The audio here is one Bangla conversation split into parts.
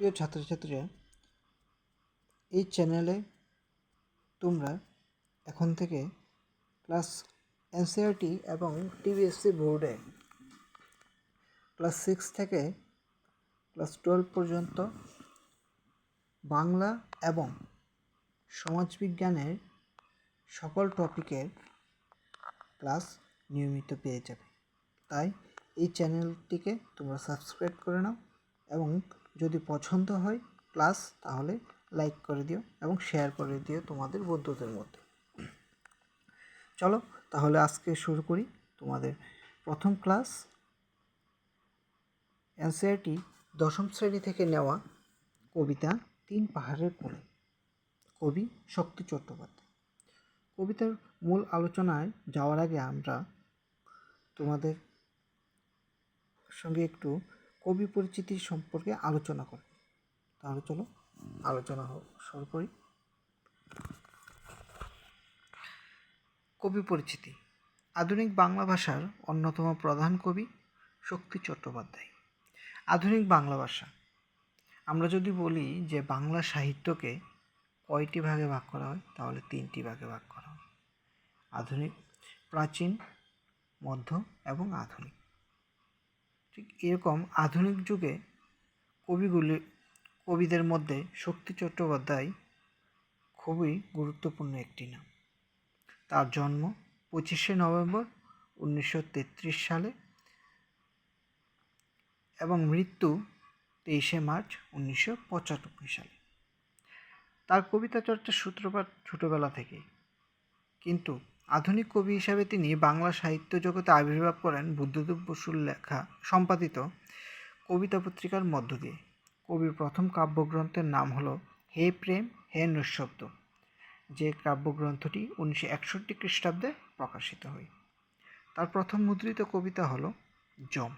প্রিয় ছাত্রছাত্রীরা, এই চ্যানেলে তোমরা এখন থেকে ক্লাস এনসিআরটি এবং টিবিএসসি বোর্ডে ক্লাস সিক্স থেকে ক্লাস টুয়েলভ পর্যন্ত বাংলা এবং সমাজবিজ্ঞানের সকল টপিকের ক্লাস নিয়মিত পেয়ে যাবে। তাই এই চ্যানেলটিকে তোমরা সাবস্ক্রাইব করে নাও এবং যদি পছন্দ হয় ক্লাস তাহলে লাইক করে দিও এবং শেয়ার করে দিও তোমাদের বন্ধুদের মধ্যে। চলো তাহলে আজকে শুরু করি তোমাদের প্রথম ক্লাস এনসিআরটি দশম শ্রেণি থেকে নেওয়া কবিতা তিন পাহাড়ের কোলে কবি শক্তি চট্টোপাধ্যায়। কবিতার মূল আলোচনায় যাওয়ার আগে আমরা তোমাদের সঙ্গে একটু কবি পরিচিতি সম্পর্কে আলোচনা করব তাহলে চলো, আলোচনা শুরু করি। কবি পরিচিতি, আধুনিক বাংলা ভাষার অন্যতম প্রধান কবি শক্তি চট্টোপাধ্যায়। আধুনিক বাংলা ভাষা, আমরা যদি বলি যে বাংলা সাহিত্যকে কয়টি ভাগে ভাগ করা হয়, তাহলে তিনটি ভাগে ভাগ করা হয়। আধুনিক, প্রাচীন, মধ্য এবং আধুনিক। ঠিক এরকম আধুনিক যুগে কবিগুলি, কবিদের মধ্যে শক্তি চট্টোপাধ্যায় খুবই গুরুত্বপূর্ণ একটি নাম। তার জন্ম পঁচিশে নভেম্বর উনিশশো তেত্রিশ সালে এবং মৃত্যু তেইশে মার্চ উনিশশো পঁচানব্বই সালে। তার কবিতা চর্চার সূত্রপাত ছোটবেলা থেকেই। কিন্তু আধুনিক কবি হিসাবে তিনি বাংলা সাহিত্য জগতে আবির্ভাব করেন বুদ্ধদেব বসুর লেখা সম্পাদিত কবিতা পত্রিকার মধ্য দিয়ে। কবির প্রথম কাব্যগ্রন্থের নাম হলো হে প্রেম, হে নৈশব্দ, যে কাব্যগ্রন্থটি উনিশশো একষট্টি খ্রিস্টাব্দে প্রকাশিত হয়। তার প্রথম মুদ্রিত কবিতা হলো জম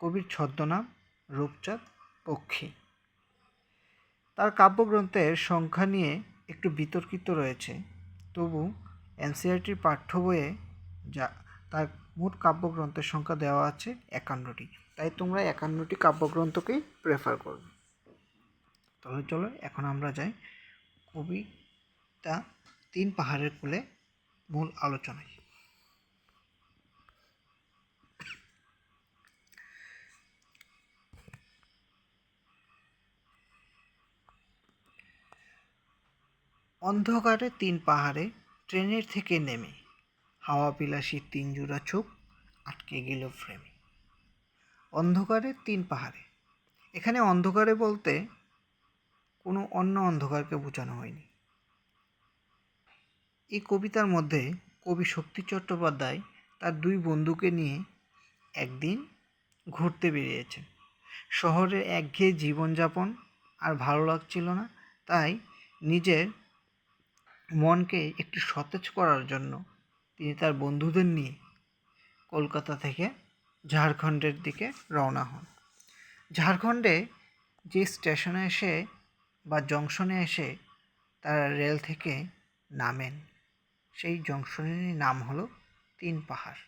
কবির ছদ্মনাম রূপচাঁদ পক্ষী। তার কাব্যগ্রন্থের সংখ্যা নিয়ে একটু বিতর্কিত রয়েছে, তবু এনসিআরটির পাঠ্য বইয়ে যা, তার মোট কাব্যগ্রন্থের সংখ্যা দেওয়া আছে একান্নটি। তাই তোমরা একান্নটি কাব্যগ্রন্থকেই প্রেফার করবে তাহলে চলো, এখন আমরা যাই কবিতা তিন পাহাড়ের কোলে মূল আলোচনায়। অন্ধকারে তিন পাহাড়ে ট্রেনের থেকে নেমে হাওয়া বিলাসী তিন জোড়া চোখ আটকে গেল ফ্রেমে। অন্ধকারে তিন পাহাড়ে। এখানে অন্ধকারে বলতে কোনো অন্য অন্ধকারকে বোঝানো হয়নি। এই কবিতার মধ্যে কবি শক্তি চট্টোপাধ্যায় তার দুই বন্ধুকে নিয়ে একদিন ঘুরতে বেরিয়েছেন। শহরে একঘেয়ে জীবনযাপন আর ভালো লাগছিল না, তাই নিজের মনকে একটু সতেজ করার জন্য তিনি তার বন্ধুদের নিয়ে কলকাতা থেকে ঝাড়খণ্ডের দিকে রওনা হন। ঝাড়খণ্ডে যে স্টেশনে এসে বা জংশনে এসে তারা রেল থেকে নামেন, সেই জংশনেরই নাম হলো তিন পাহাড়।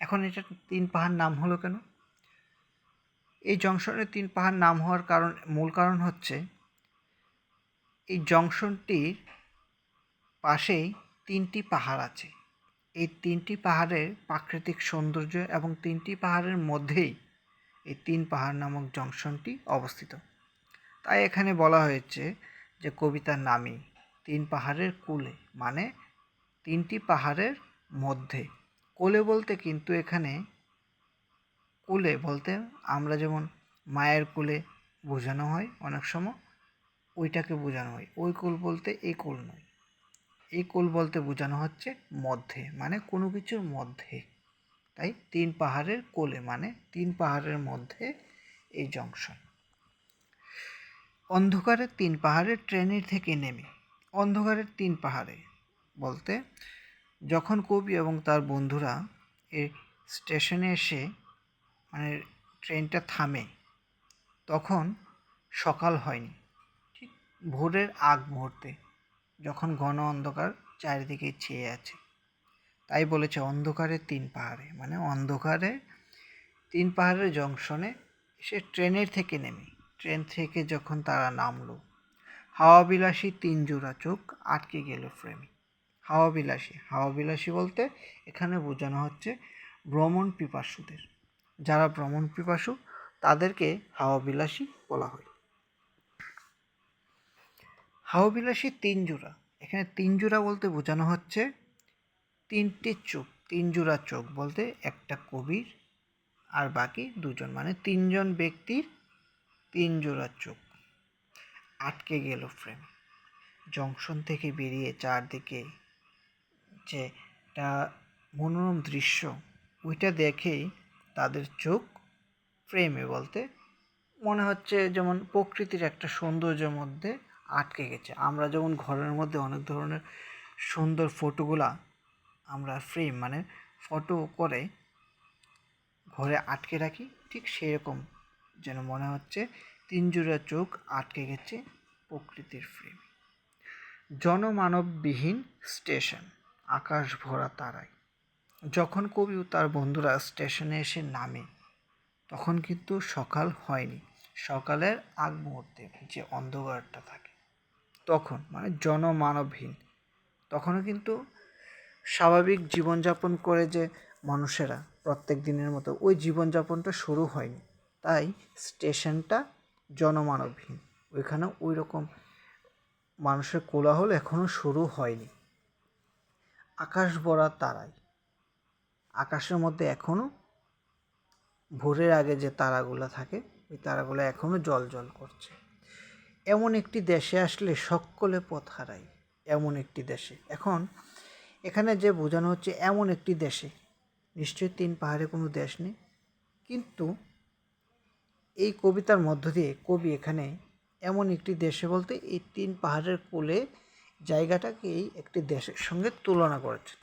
এখন এটা তিন পাহাড় নাম হলো কেন? এই জংশনের তিন পাহাড় নাম হওয়ার কারণ, মূল কারণ হচ্ছে এই জংশনটির পাশেই তিনটি পাহাড় আছে। এই তিনটি পাহাড়ের প্রাকৃতিক সৌন্দর্য এবং তিনটি পাহাড়ের মধ্যেই এই তিন পাহাড় নামক জংশনটি অবস্থিত। তাই এখানে বলা হয়েছে যে কবিতার নামই তিন পাহাড়ের কুলে মানে তিনটি পাহাড়ের মধ্যে। কোলে বলতে কিন্তু এখানে কুলে বলতে আমরা যেমন মায়ের কুলে বোঝানো হয় অনেক সময় ওইটাকে বোঝানো হয়। ওই কোল বলতে এই কুল নয়। এই কুল বলতে বোঝানো হচ্ছে মধ্যে মানে কোনো কিছুর মধ্যে। তাই তিন পাহাড়ের কোলে মানে তিন পাহাড়ের মধ্যে এই জংশন। অন্ধকারের তিন পাহাড়ের ট্রেনের থেকে নেমে, অন্ধকারের তিন পাহাড়ে বলতে যখন কবি এবং তার বন্ধুরা এই স্টেশনে এসে মানে ট্রেনটা থামে, তখন সকাল হয়নি। ভোরের আগ মুহূর্তে, যখন ঘন অন্ধকার চারিদিকে ছেয়ে আছে। তাই বলেছে, অন্ধকারে তিন পাহাড়ে। মানে অন্ধকারে তিন পাহাড়ের জংশনে সে ট্রেনের থেকে নেমে। ট্রেন থেকে যখন তারা নামলো, হাওয়াবিলাসী তিন জোড়া চোখ আটকে গেল ফ্রেমে। হাওয়াবিলাসী হাওয়াবিলাসী বলতে এখানে বোঝানো হচ্ছে ভ্রমণ পিপাসুদের। যারা ভ্রমণ পিপাসু, তাদেরকে হাওয়াবিলাসী বলা হয়। হাওয়াবিলাসী তিন জোড়া। এখানে তিন জোড়া বলতে বোঝানো হচ্ছে, তিনটি চোখ, তিন জোড়া চোখ বলতে একটা কবির আর বাকি দুজন মানে তিনজন ব্যক্তির তিন জোড়া চোখ। আটকে গেল ফ্রেম জংশন থেকে বেরিয়ে চারদিকে যে একটা মনোরম দৃশ্য, ওইটা দেখেই তাদের চোখ ফ্রেমে বলতে মনে হচ্ছে যেমন প্রকৃতির একটা সৌন্দর্যের মধ্যে আটকে গেছে। আমরা যেমন ঘরের মধ্যে অনেক ধরনের সুন্দর ফটোগুলা আমরা ফ্রেম মানে ফটো করে ঘরে আটকে রাখি, ঠিক সেরকম যেন মনে হচ্ছে তিন জোড়া চোখ আটকে গেছে প্রকৃতির ফ্রেম জনমানববিহীন স্টেশন আকাশ ভরা তারায়। যখন কবি তার বন্ধুরা স্টেশনে এসে নামে, তখন কিন্তু সকাল হয়নি। সকালের আগ মুহূর্তে যে অন্ধকারটা থাকে। তখন মানে জনমানবহীন। তখনও কিন্তু স্বাভাবিক জীবনযাপন করে যে মানুষেরা প্রত্যেক দিনের মতো, ওই জীবনযাপনটা শুরু হয়নি। তাই স্টেশনটা জনমানবহীন। ওইখানে ওই রকম মানুষের কোলাহল এখনও শুরু হয়নি। আকাশ ভরা তারাই। আকাশের মধ্যে এখনও ভোরের আগে যে তারাগুলো থাকে, ওই তারাগুলো এখনও জল জল করছে। এমন একটি দেশে আসলে সকলে পথ হারায়, এমন একটি দেশে। এখন এখানে যে বোঝানো হচ্ছে এমন একটি দেশে, নিশ্চয়ই তিন পাহাড়ে কোনো দেশ নেই, কিন্তু এই কবিতার মধ্য দিয়ে কবি এখানে এমন একটি দেশে বলতে এই তিন পাহাড়ের কোলে জায়গাটাকেই একটি দেশের সঙ্গে তুলনা করেছে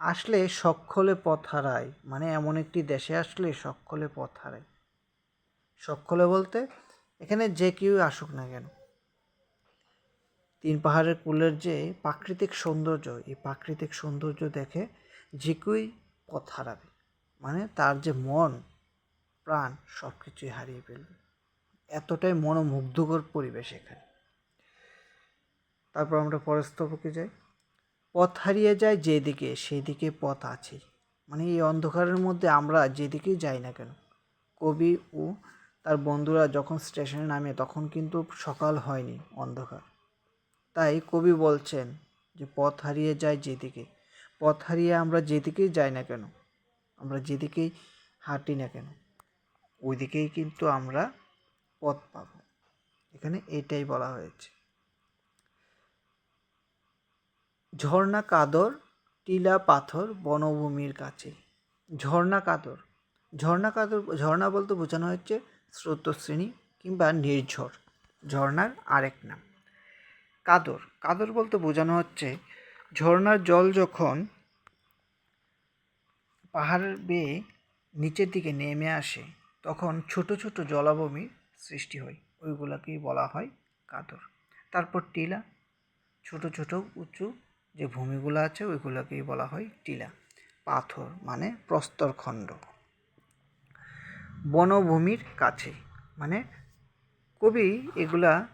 আসলে সকলে পথ হারায় মানে এমন একটি দেশে আসলে সকলে পথ হারায়। সকলে বলতে এখানে যে কেউ আসুক না কেন। তিন পাহাড়ের কুলের যে প্রাকৃতিক সৌন্দর্য, এই প্রাকৃতিক সৌন্দর্য দেখে যে কেউই পথ হারাবে। মানে তার যে মন, প্রাণ সব কিছুই হারিয়ে ফেলবে। এতটাই মনোমুগ্ধকর পরিবেশ এখানে। তারপর আমরা পরের স্তবকে যাই। পথ হারিয়ে যায় যেদিকে, সেদিকে পথ আছে মানে এই অন্ধকারের মধ্যে আমরা যেদিকেই যাই না কেন, কবি ও তার বন্ধুরা যখন স্টেশনে নামে তখন কিন্তু সকাল হয়নি, অন্ধকার। তাই কবি বলছেন যে, পথ হারিয়ে যায় যেদিকে, পথ হারিয়ে আমরা যেদিকেই যাই না কেন, আমরা যেদিকেই হাঁটি না কেন, ওইদিকেই কিন্তু আমরা পথ পাব। এখানে এটাই বলা হয়েছে। ঝর্ণা কাদর, টিলা পাথর, বনভূমির কাছে। ঝর্ণা কাদর ঝর্ণা কাদর, ঝর্ণা বলতে বোঝানো হচ্ছে স্রোতশ্রেণী কিংবা নির্ঝর। ঝর্ণার আরেক নাম। কাদর। কাদর বলতে বোঝানো হচ্ছে ঝর্ণার জল যখন পাহাড় বেয়ে নিচের দিকে নেমে আসে, তখন ছোট ছোট জলাভূমির সৃষ্টি হয়। ওইগুলোকেই বলা হয় কাদর। তারপর টিলা। ছোট ছোট উঁচু যে ভূমিগুলো আছে, ওইগুলোকেই বলা হয় টিলা। পাথর মানে প্রস্তরখণ্ড। বনভূমির কাছে। মানে কবি এগুলা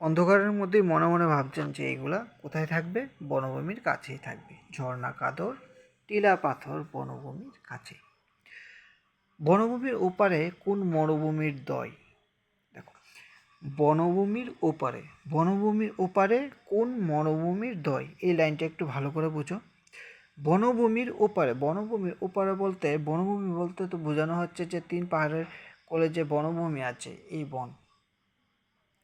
অন্ধকারের মধ্যেই মনে মনে ভাবছেন যে এগুলা কোথায় থাকবে? বনভূমির কাছেই থাকবে। ঝর্ণা কাদর, টিলা পাথর বনভূমির কাছে। বনভূমির ওপারে কোন মরুভূমির দয়? দেখো, বনভূমির ওপারে বনভূমির ওপারে কোন মরুভূমির দয়? এই লাইনটা একটু ভালো করে বুঝো। বনভূমির ওপারে বনভূমির ওপারে বলতে, বনভূমি বলতে তো বোঝানো হচ্ছে যে তিন পাহাড়ের কোলে যে বনভূমি আছে, এই বন।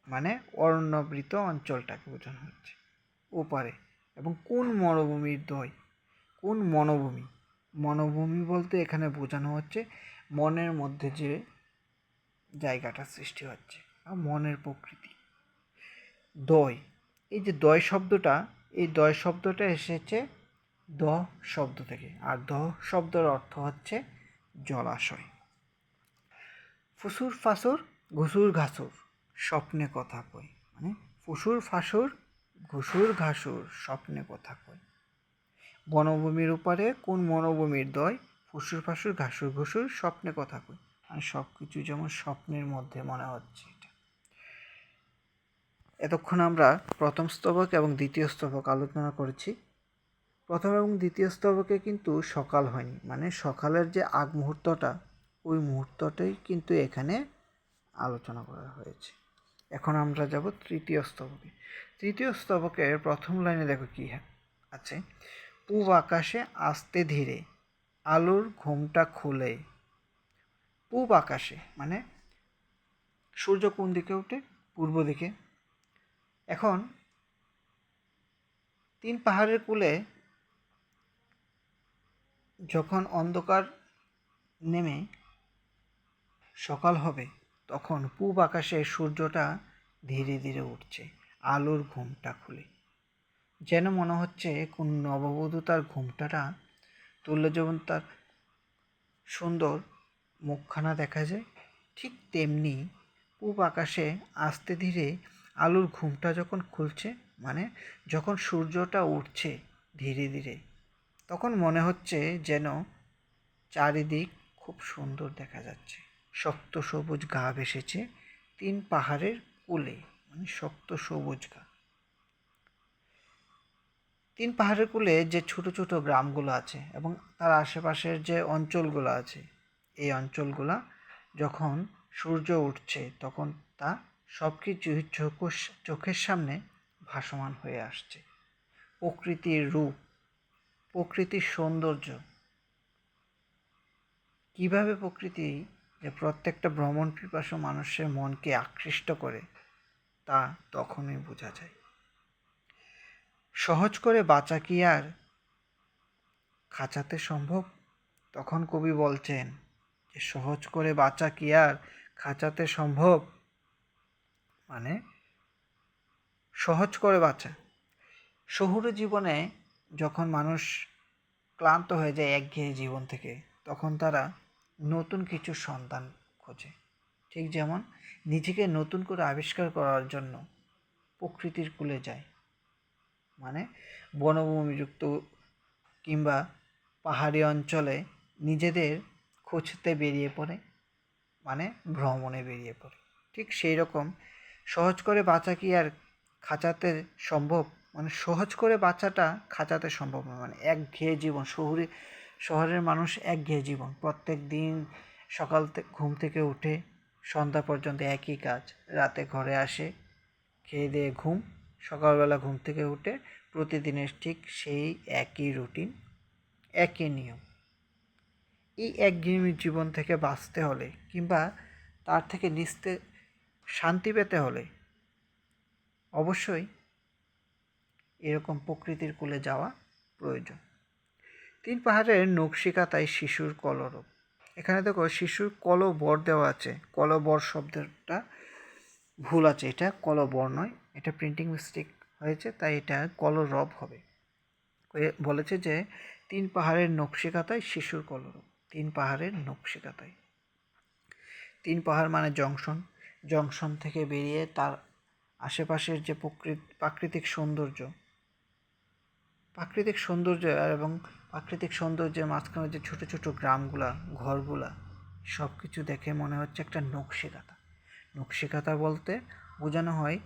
মানে অরণ্যবৃত অঞ্চলটাকে বোঝানো হচ্ছে, ওপারে। এবং কোন মরুভূমির দয় কোন মনোভূমি মনোভূমি বলতে এখানে বোঝানো হচ্ছে মনের মধ্যে যে জায়গাটা সৃষ্টি হচ্ছে, বা মনের প্রকৃতি। দয় এই যে দয় শব্দটা, এই দয় শব্দটা এসেছে দ শব্দ থেকে। আর দ শব্দের অর্থ হচ্ছে জলাশয়। ফুসুর ফাসুর, ঘুসুর ঘাসুর, স্বপ্নে কথা কই। মানে ফুসুর ফাসুর, ঘুসুর ঘাসুর, স্বপ্নে কথা কই। বনভূমির উপরে কোন মনোভূমির দয়? ফুসুর ফাসুর, ঘাসুর ঘুসুর, স্বপ্নে কথা কই। আর সব কিছু যেমন স্বপ্নের মধ্যে মনে হচ্ছে এটা। এতক্ষণ আমরা প্রথম স্তবক এবং দ্বিতীয় স্তবক আলোচনা করেছি। প্রথম এবং দ্বিতীয় স্তবকে কিন্তু সকাল হয়নি। মানে সকালের যে আগ মুহূর্তটা, ওই মুহূর্তটাই কিন্তু এখানে আলোচনা করা হয়েছে। এখন আমরা যাব তৃতীয় স্তবকে। তৃতীয় স্তবকের প্রথম লাইনে দেখো কী আছে। পূব আকাশে আস্তে ধীরে, আলোর ঘুমটা খুলে। পূব আকাশে মানে সূর্য কোন দিকে ওঠে পূর্ব দিকে। এখন তিন পাহাড়ের কূলে যখন অন্ধকার নেমে সকাল হবে, তখন পূব আকাশে সূর্যটা ধীরে ধীরে উঠছে, আলোর ঘুমটা খুলে। যেন মনে হচ্ছে কোন নববধূ তার ঘুমটাটা তুললে যেমন তার সুন্দর মুখখানা দেখা যায়। ঠিক তেমনি পূব আকাশে আস্তে ধীরে আলুর ঘুমটা যখন খুলছে মানে যখন সূর্যটা উঠছে ধীরে ধীরে তখন মনে হচ্ছে যেন চারিদিক খুব সুন্দর দেখা যাচ্ছে। শক্ত সবুজ গা ভেসেছে তিন পাহাড়ের কোলে মানে শক্ত সবুজ গা তিন পাহাড়ের কোলে যে ছোট ছোট গ্রামগুলো আছে এবং তার আশেপাশের যে অঞ্চলগুলো আছে, এই অঞ্চলগুলা যখন সূর্য উঠছে তখন তা সব কিছুই চোখের সামনে ভাসমান হয়ে আসছে। প্রকৃতির রূপ প্রকৃতির সৌন্দর্য। কীভাবে প্রকৃতি যে প্রত্যেকটা ভ্রমণ পিপাসু মানুষের মনকে আকৃষ্ট করে, তা তখনই বোঝা যায়। সহজ করে বাঁচা কি আর? খাঁচাতে সম্ভব? তখন কবি বলছেন, যে সহজ করে বাঁচা কি আর? খাঁচাতে সম্ভব? মানে সহজ করে বাঁচা। শহুরে জীবনে যখন মানুষ ক্লান্ত হয়ে যায় একঘেয়ে জীবন থেকে, তখন তারা নতুন কিছু সন্তান খোঁজে। ঠিক যেমন নিজেকে নতুন করে আবিষ্কার করার জন্য প্রকৃতির কূলে যায়। মানে বনভূমিযুক্ত কিংবা পাহাড়ি অঞ্চলে নিজেদের খুঁজতে বেরিয়ে পড়ে মানে ভ্রমণে বেরিয়ে পড়ে। ঠিক সেই রকম সহজ করে বাঁচা কি আর খাঁচাতে সম্ভব? মানে সহজ করে বাচ্চাটা খাঁচাতে সম্ভব নয়। মানে একঘেয়ে জীবন, শহরে, শহরের মানুষ একঘেয়ে জীবন। প্রত্যেক দিন সকাল ঘুম থেকে উঠে সন্ধ্যা পর্যন্ত একই কাজ। রাতে ঘরে আসে, খেয়ে দিয়ে ঘুম, সকালবেলা ঘুম থেকে উঠে প্রতিদিনের ঠিক সেই একই রুটিন, একই নিয়ম। এই একঘেয়েমি জীবন থেকে বাঁচতে হলে কিংবা তার থেকে নিস্তে, শান্তি পেতে হলে অবশ্যই এরকম প্রকৃতির কূলে যাওয়া প্রয়োজন। তিন পাহাড়ের নকশিকাতায় শিশুর কলরব। এখানে দেখো শিশুর কলবর দেওয়া আছে। কলবর শব্দটা ভুল আছে। এটা কলবর নয়। এটা প্রিন্টিং মিস্টেক হয়েছে, তাই এটা কলরব হবে। বলেছে যে তিন পাহাড়ের নকশিকাতায় শিশুর কলরব। তিন পাহাড়ের নকশিকাতায় তিন পাহাড় মানে জংশন। জংশন থেকে বেরিয়ে তার আশেপাশের যে প্রাকৃতিক সৌন্দর্য প্রাকৃতিক সৌন্দর্য এবং প্রাকৃতিক সৌন্দর্যের মাঝখানে যে ছোটো ছোটো গ্রামগুলা, ঘরগুলা সব কিছু দেখে মনে হচ্ছে একটা নকশিকাতা। নকশিকাতা বলতে বোঝানো হয়,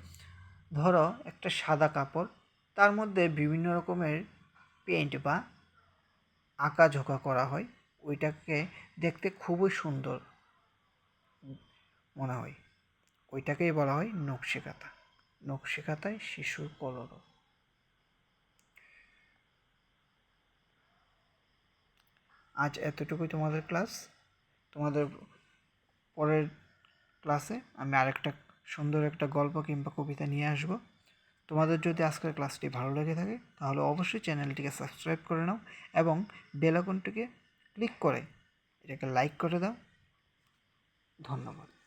ধরো একটা সাদা কাপড়, তার মধ্যে বিভিন্ন রকমের পেন্ট বা আঁকা ঝোঁকা করা হয়, ওইটাকে দেখতে খুবই সুন্দর মনে হয়। ওইটাকেই বলা হয় নকশিকাতা। নকশিকাতায় শিশুর কলরব। আজ এতটুকুই তোমাদের ক্লাস। তোমাদের পরের ক্লাসে আমি আরেকটা সুন্দর একটা গল্প কিংবা কবিতা নিয়ে আসব। তোমাদের যদি আজকের ক্লাসটি ভালো লেগে থাকে, তাহলে অবশ্যই চ্যানেলটিকে সাবস্ক্রাইব করে নাও এবং বেলাকনটিকে ক্লিক করে এটাকে লাইক করে দাও। ধন্যবাদ।